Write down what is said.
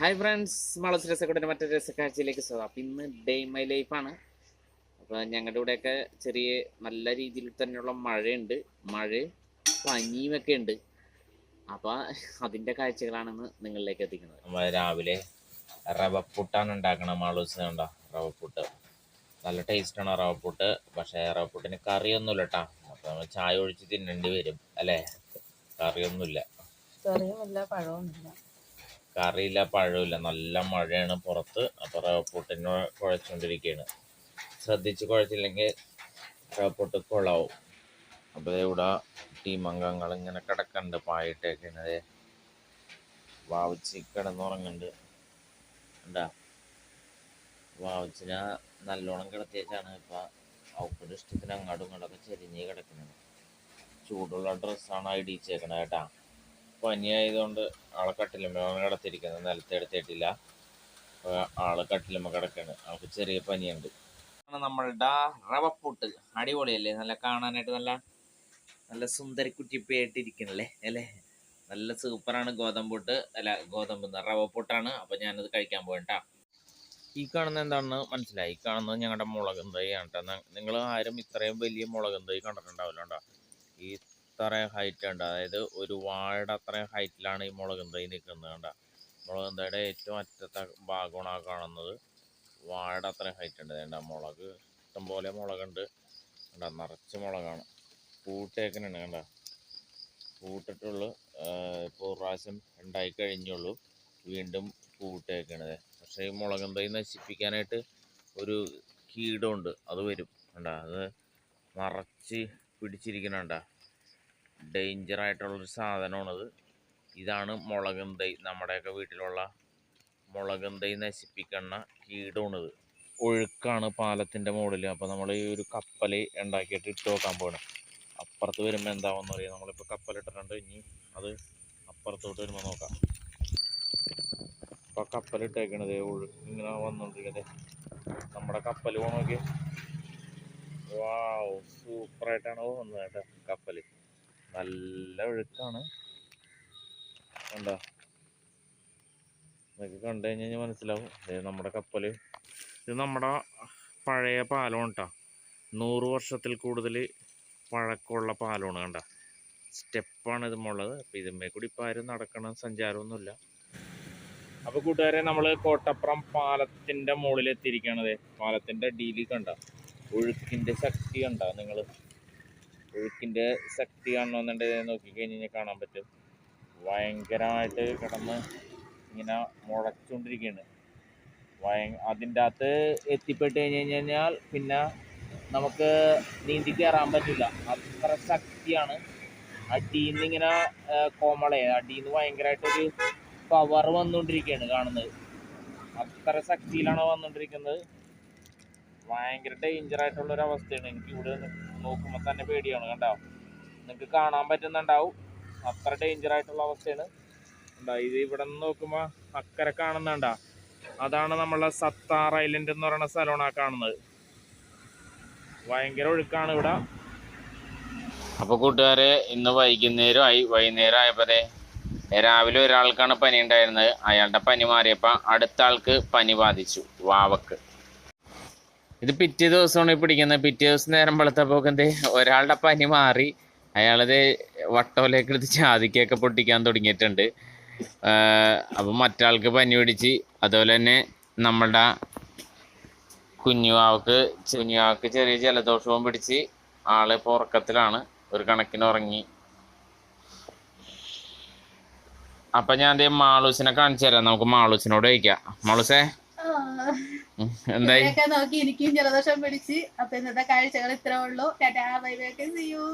Hi friends മളസ് രസക്കൂടെ മറ്റൊരു രസക്കാഴ്ചയിലേക്ക് സ്വാഗതം. അപ്പം ഇന്ന് ഡേ മൈ ലൈഫാണ് അപ്പോൾ ഞങ്ങളുടെ ഇവിടെയൊക്കെ ചെറിയ നല്ല രീതിയിൽ തന്നെയുള്ള മഴയുണ്ട്. മഴ പനിയുമൊക്കെ ഉണ്ട്. അപ്പോൾ അതിന്റെ കാഴ്ചകളാണെന്ന് നിങ്ങളിലേക്ക് എത്തിക്കുന്നത്. നമ്മൾ രാവിലെ റവപ്പുട്ടാണ് ഉണ്ടാക്കണം മാളൂസ് കണ്ടോ? റവപ്പുട്ട്. നല്ല ടേസ്റ്റാണ് റവപ്പുട്ട്. പക്ഷേ റവപ്പുട്ടിന് കറിയൊന്നുമില്ല കേട്ടോ അപ്പോൾ നമ്മൾ ചായ ഒഴിച്ച് തിന്നേണ്ടി വരും. അല്ലേ? കറിയൊന്നുമില്ല. കറിയുമില്ല പഴവുമില്ല. കറിയില്ല പഴമില്ല നല്ല മഴയാണ് പുറത്ത്. അപ്പോൾ റവപ്പുട്ടിന് കുഴച്ചുകൊണ്ടിരിക്കുകയാണ് ശ്രദ്ധിച്ച് കുഴച്ചില്ലെങ്കിൽ റവപ്പുട്ട് കുളാവും. അപ്പോൾ ഇവിടെ ടീം അംഗങ്ങൾ ഇങ്ങനെ കിടക്കുന്നുണ്ട് പായിട്ടേക്കുന്നത് വാവിച്ച് കിടന്നുറങ്ങുന്നുണ്ട് ഉണ്ടാ വാവിച്ചിനെ നല്ലോണം കിടത്തിയേച്ചാണ് ഇപ്പം അവക്കൊരു ഇഷ്ടത്തിന് അങ്ങോട്ടും ഇങ്ങോട്ടൊക്കെ ചെരിഞ്ഞ് കിടക്കുന്നത് ചൂടുള്ള ഡ്രസ്സാണ് ഡി കേട്ടാ. പനിയായതുകൊണ്ട് ആളെ കട്ടിലുമ്മ കിടത്തിരിക്കുന്നത് നിലത്ത് അപ്പൊ ആൾ കട്ടിലുമ്മ കിടക്കാണ്. ആൾക്ക് ചെറിയ പനിയുണ്ട്. നമ്മളുടെ റവപ്പൂട്ട്. അടിപൊളിയല്ലേ? നല്ല കാണാനായിട്ട് നല്ല നല്ല സുന്ദരി കുറ്റിപ്പയായിട്ടിരിക്കണല്ലേ അല്ലേ? നല്ല സൂപ്പറാണ് ഗോതമ്പൂട്ട്. അല്ല ഗോതമ്പ് റവപ്പൂട്ടാണ്. അപ്പൊ ഞാനത് കഴിക്കാൻ പോയിട്ടാ. ഈ കാണുന്ന എന്താണെന്ന് മനസ്സിലായി. ഈ കാണുന്നത് ഞങ്ങളുടെ മുളകും തൈയാണ് കേട്ടോ നിങ്ങൾ ആരും ഇത്രയും വലിയ മുളകും തൈ കണ്ടിട്ടുണ്ടാവില്ല കേട്ടോ ഈ ഇത്രയും ഹൈറ്റ് ഉണ്ട്. അതായത് ഒരു വാഴയുടെ അത്രയും ഹൈറ്റിലാണ് ഈ മുളകും തൈ നിൽക്കുന്നത് കണ്ട. മുളകും ഏറ്റവും അറ്റത്തെ ഭാഗമാണ് ആ കാണുന്നത്. വാഴയുടെ അത്രയും ഹൈറ്റ് ഉണ്ട് വേണ്ട മുളക്. ഇഷ്ടംപോലെ മുളകുണ്ട്. കണ്ട നിറച്ച് മുളകാണ്. പൂട്ടേക്കനാണ് കണ്ട. പൂട്ടിട്ടുള്ളു ഇപ്പോൾ പ്രാവശ്യം ഉണ്ടായി കഴിഞ്ഞുള്ളൂ. വീണ്ടും പൂട്ടേക്കണത് പക്ഷേ ഈ മുളകും നശിപ്പിക്കാനായിട്ട് ഒരു കീടമുണ്ട്. അത് വരും കണ്ട. അത് നിറച്ച് പിടിച്ചിരിക്കണണ്ട ഡേഞ്ചർ ആയിട്ടുള്ളൊരു സാധനമാണത്. ഇതാണ് മുളകും തൈ നമ്മുടെയൊക്കെ വീട്ടിലുള്ള മുളകും തൈ നശിപ്പിക്കുന്ന കീടമാണിത് ഒഴുക്കാണ് പാലത്തിന്റെ മുകളിൽ. അപ്പോൾ നമ്മൾ ഈ ഒരു കപ്പൽ ഉണ്ടാക്കിയിട്ട് ഇട്ട് നോക്കാൻ പോകണം അപ്പുറത്ത് വരുമ്പോൾ എന്താവെന്ന് അറിയാം. നമ്മളിപ്പോൾ കപ്പലിട്ടിട്ടുണ്ട് ഇനി അത് അപ്പുറത്തോട്ട് വരുമ്പോൾ നോക്കാം. ഇപ്പോൾ കപ്പലിട്ടേക്കണത് ഒഴുക്ക് ഇങ്ങനെ വന്നുകൊണ്ടിരിക്കുന്നത് നമ്മുടെ കപ്പൽ പോകണമെങ്കിൽ വാവ് സൂപ്പറായിട്ടാണ് പോകുന്നത് കേട്ടോ കപ്പൽ. നല്ല ഒഴുക്കാണ്. കണ്ടോ? ഇതൊക്കെ കണ്ടു കഴിഞ്ഞ് മനസ്സിലാവും. ഇത് നമ്മുടെ കപ്പൽ ഇത് നമ്മുടെ പഴയ പാലമാണ് കേട്ടോ നൂറ് വർഷത്തിൽ കൂടുതൽ പഴക്കമുള്ള പാലമാണ് കണ്ട? സ്റ്റെപ്പാണ് ഇതുമുള്ളത് അപ്പം ഇതുമ്മേ കൂടി ഇപ്പം ആരും നടക്കണം സഞ്ചാരമൊന്നുമില്ല. അപ്പോൾ കൂട്ടുകാരെ നമ്മൾ കോട്ടപ്പുറം പാലത്തിന്റെ മുകളിൽ എത്തിയിരിക്കണത് പാലത്തിന്റെ അടിയിൽ കണ്ട? ഒഴുക്കിന്റെ ശക്തി കണ്ട നിങ്ങൾ ഒഴുക്കിന്റെ ശക്തി കാണണമെന്നുണ്ടെങ്കിൽ നോക്കിക്കഴിഞ്ഞ് കഴിഞ്ഞാൽ കാണാൻ പറ്റും. ഭയങ്കരമായിട്ട് കിടന്ന് ഇങ്ങനെ മുളച്ചുകൊണ്ടിരിക്കുകയാണ്. ഭയ അതിന്റെ അകത്ത് എത്തിപ്പെട്ട് കഴിഞ്ഞ് കഴിഞ്ഞാൽ പിന്നെ നമുക്ക് നീന്തി കയറാൻ പറ്റില്ല. അത്ര ശക്തിയാണ്. അടിയിൽ നിന്ന് ഇങ്ങനെ കോമളയെ അടിയിൽ നിന്ന് ഭയങ്കരമായിട്ടൊരു പവർ വന്നുകൊണ്ടിരിക്കുകയാണ് കാണുന്നത്. അത്ര ശക്തിയിലാണ് വന്നുകൊണ്ടിരിക്കുന്നത്. ഭയങ്കര ഡേഞ്ചർ ആയിട്ടുള്ള ഒരു അവസ്ഥയാണ് എനിക്ക് ഇവിടെ നോക്കുമ്പോൾ തന്നെ പേടിയാണ് കണ്ടോ? നിങ്ങൾക്ക് കാണാൻ പറ്റുന്നുണ്ടാവും. അത്ര ഡേഞ്ചർ ആയിട്ടുള്ള അവസ്ഥയാണ്. ഉണ്ടാ ഇത് ഇവിടെ നിന്ന് നോക്കുമ്പോൾ അക്കരെ കാണുന്നുണ്ടാ അതാണ് നമ്മളെ സത്താർ ഐലൻഡ് എന്ന് പറയുന്ന സ്ഥലമാണ് കാണുന്നത്. ഭയങ്കര ഒഴുക്കാണ് ഇവിടെ. അപ്പൊ കൂട്ടുകാരെ ഇന്ന് വൈകുന്നേരമായി വൈകുന്നേരം ആയപ്പോഴേ രാവിലെ ഒരാൾക്കാണ് പനി ഉണ്ടായിരുന്നത്. അയാളുടെ പനി മാറിയപ്പോൾ അടുത്ത ആൾക്ക് പനി ബാധിച്ചു വാവക്ക്. ഇത് പിറ്റേ ദിവസമാണ് പിടിക്കുന്നത് പിറ്റേ ദിവസം നേരം വെളുത്തപ്പോൾ എന്തേ ഒരാളുടെ പനി മാറി. അയാളത് വട്ടോലേക്ക് എടുത്ത് ചാതിക്കൊക്കെ പൊട്ടിക്കാൻ തുടങ്ങിയിട്ടുണ്ട്. അപ്പം മറ്റാൾക്ക് പനി പിടിച്ച് അതുപോലെ തന്നെ നമ്മളുടെ കുഞ്ഞുവാവക്ക് കുഞ്ഞുവാവക്ക് ചെറിയ ജലദോഷവും പിടിച്ച് ആൾ ഇപ്പോൾ ഉറക്കത്തിലാണ്. ഒരു കണക്കിന് ഉറങ്ങി. അപ്പൊ ഞാൻ ദേ മാളൂസിനെ കാണിച്ചു തരാം. നമുക്ക് മാളൂസിനോട് ചോദിക്കാം. മാളൂസേ? എന്തായി? നോക്കി എനിക്കും ജലദോഷം പിടിച്ച്. അപ്പൊ ഇന്നത്തെ കാഴ്ചകൾ ഇത്രേ ഉള്ളൂ. ടാറ്റാ ബൈ ബൈ ഒക്കെ ചെയ്യൂ